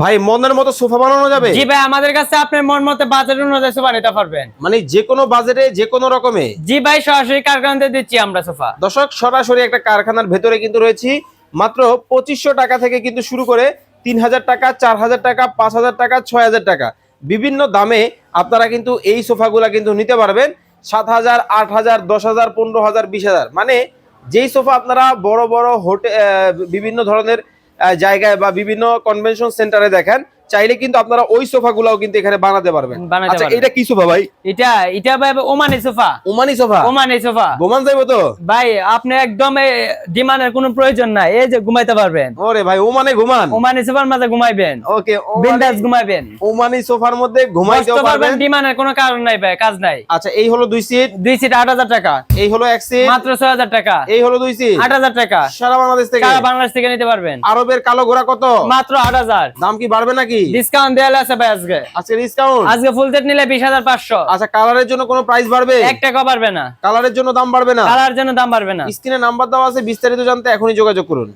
ভাই মনের মতো সোফা বানানো যাবে? জি ভাই আমাদের কাছে আপনার মন মতো বাজেট অনুযায়ী সোফা নিতে পারবেন। মানে যে কোনো বাজেটে যে কোনো রকমে? জি ভাই সরাসরি কারখানাতে দিচ্ছি আমরা সোফা। দর্শক সরাসরি একটা কারখানার ভেতরে কিন্তু রয়েছি। মাত্র পঁচিশশো টাকা থেকে কিন্তু শুরু করে তিন হাজার টাকা চার হাজার টাকা পাঁচ হাজার টাকা ছয় হাজার টাকা। বিভিন্ন দামে আপনারা কিন্তু এই সোফাগুলা কিন্তু নিতে পারবেন। সাত হাজার আট হাজার দশ হাজার পনেরো হাজার বিশ হাজার। মানে যেই সোফা আপনারা বড় বড় হোটেল বিভিন্ন ধরনের জায়গায় বা বিভিন্ন কনভেনশন সেন্টারে দেখেন। চাইলে কিন্তু আপনারা ওই সোফাগুলাও কিন্তু এখানে বানাতে পারবেন। আচ্ছা এটা কি সোফা ভাই? এটা এটা ভাই Omani sofa. Omani sofa? Omani sofa. Goman যাইবো তো? ভাই আপনি একদম ডিমান্ডের কোনো প্রয়োজন নাই। এই যে ঘুমাইতে পারবেন। ওরে ভাই ওমানে ঘুমান? ওমানি সোফার মাঝে ঘুমাইবেন। ওকে বিন্দাস ঘুমাইবেন। ওমানি সোফার মধ্যে ঘুমাইতেও বসতে পারবেন। ডিমান্ডের কোনো কারণ নাই ভাই কাজ নাই। আচ্ছা এই হলো দুই সিট। দুই সিট আট হাজার টাকা। এই হলো এক সিট। মাত্র ছয় হাজার টাকা। এই হলো দুই সিট। আট হাজার টাকা। সারা বাংলাদেশ থেকে। সারা বাংলাদেশ থেকে নিতে পারবেন। আরবের কালো ঘোড়া কত? মাত্র আট হাজার। দাম কি বাড়বে নাকি? ডিসকাউন্ট আছে ভাই আজকে। আজকে ডিসকাউন্ট আজকে ফুল সেট নিলে বিশ হাজার পাঁচশো। আচ্ছা কালারের জন্য কোনো প্রাইস বাড়বে? এক টাকা বাড়বে না। কালারের জন্য দাম বাড়বে না? কালার জন্য দাম বাড়বে না। স্ক্রিনে নাম্বার দেওয়া আছে বিস্তারিত জানতে এখনই যোগাযোগ করুন।